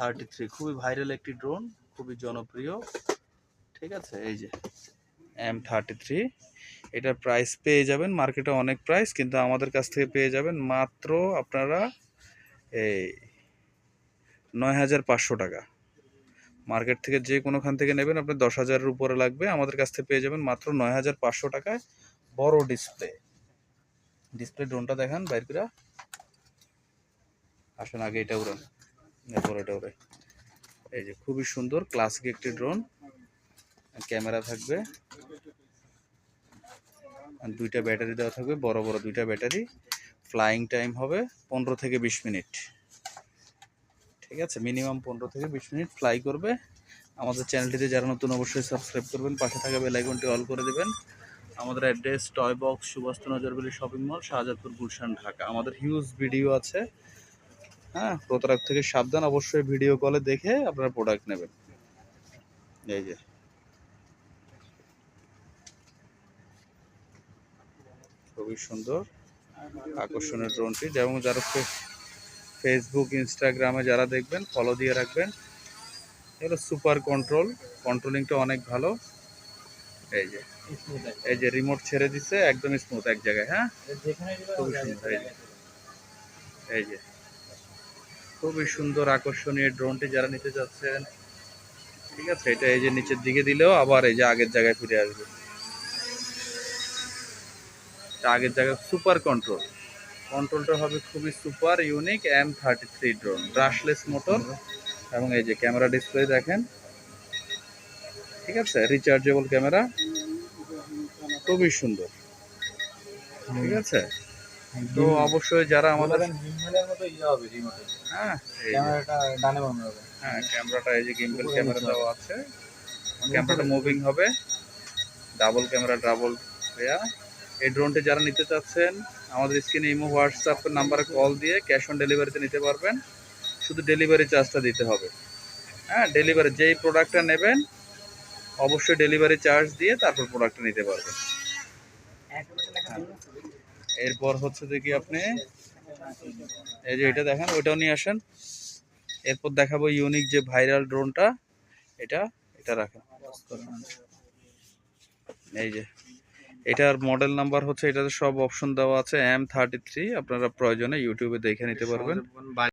Thirty three খুবই viral একটি drone খুবই জনপ্রিয়। ঠিক আছে, এই যে এম থার্টি থ্রি এটার প্রাইস পেয়ে যাবেন মার্কেটে অনেক প্রাইস কিন্তু আমাদের কাছ থেকে পেয়ে যাবেন মাত্র আপনারা এই নয় হাজার পাঁচশো টাকা। মার্কেট থেকে যে কোনোখান থেকে নেবেন আপনি দশ হাজারের উপরে লাগবে, আমাদের কাছ থেকে পেয়ে যাবেন মাত্র নয় হাজার পাঁচশো টাকায় বড় ডিসপ্লে ডিসপ্লে ড্রোনটা দেখান, বাইর করে। আসেন, আগে এটা উড়ান। এই যে খুবই সুন্দর ক্লাসিক একটি ড্রোন ক্যামেরা থাকবে। দুইটা ব্যাটারি দেওয়া থাকবে, বড় বড় দুইটা ব্যাটারি ফ্লাইং টাইম হবে পনেরো থেকে বিশ মিনিট। ঠিক আছে মিনিমাম পনেরো থেকে বিশ মিনিট ফ্লাই করবে। আমাদের চ্যানেলটিতে যারা নতুন অবশ্যই সাবস্ক্রাইব করবেন। পাশে থাকা বেল আইকনটি অল করে দেবেন। আমাদের অ্যাড্রেস টয় বক্স সুভাষ নজরবেলি শপিং মল শাহজাদপুর, গুলশান, ঢাকা। আমাদের হিউজ ভিডিও আছে। হ্যাঁ প্রতারক থেকে সাবধান অবশ্যই ভিডিও কলে দেখে আপনারা প্রোডাক্ট নেবেন। এই যে। খুবই সুন্দর। আকর্ষণীয় ড্রোনটি যেমন যারা ফেসবুক ইনস্টাগ্রামে যারা দেখবেন ফলো দিয়ে রাখবেন। এগুলো সুপার কন্ট্রোল কন্ট্রোলিংটা অনেক ভালো। এই যে। এই যে রিমোট ছেড়ে দিছে একদম স্মুথ এক জায়গায় হ্যাঁ? খুবই সুন্দর এই যে। এই যে। খুবই সুন্দর আকর্ষণীয় ড্রোনটি যারা নিতে যাচ্ছেন। ঠিক আছে, এটা এই যে নিচের দিকে দিলেও আবার এই যে আগের জায়গায় ফিরে আসবে। আগের জায়গায় সুপার কন্ট্রোল। কন্ট্রোলটা হবে খুবই super, unique M thirty three drone brushless motor এবং এই যে ক্যামেরা ডিসপ্লে দেখেন। ঠিক আছে রিচার্জেবল ক্যামেরা। খুবই সুন্দর। ঠিক আছে তো অবশ্যই যারা আমাদের ইয়ে হ্যাঁ হ্যাঁ ক্যামেরাটা এই যে গিম্বল ক্যামেরা দেওয়া আছে। ক্যামেরাটা মুভিং হবে। ডাবল ক্যামেরা ডাবল দেয়া এই ড্রোনটি যারা নিতে চাচ্ছেন আমাদের স্ক্রিনে ইমো হোয়াটসঅ্যাপ নাম্বারে কল দিয়ে ক্যাশ অন ডেলিভারিতে নিতে পারবেন। শুধু ডেলিভারি চার্জটা দিতে হবে। হ্যাঁ ডেলিভারি যেই প্রোডাক্টটা নেবেন অবশ্যই ডেলিভারি চার্জ দিয়ে তারপর প্রোডাক্টটা নিতে পারবেন। এরপর হচ্ছে যে কি আপনি, এই যে এটা দেখেন, ওইটাও নিয়ে আসেন। এরপর দেখাবো ইউনিক যে ভাইরাল ড্রোনটা এটা এটা রাখেন। এই যে, এটার মডেল নাম্বার হচ্ছে, এটাতে সব অপশন দেওয়া আছে এম থার্টি থ্রি আপনারা প্রয়োজনে ইউটিউবে দেখে নিতে পারবেন।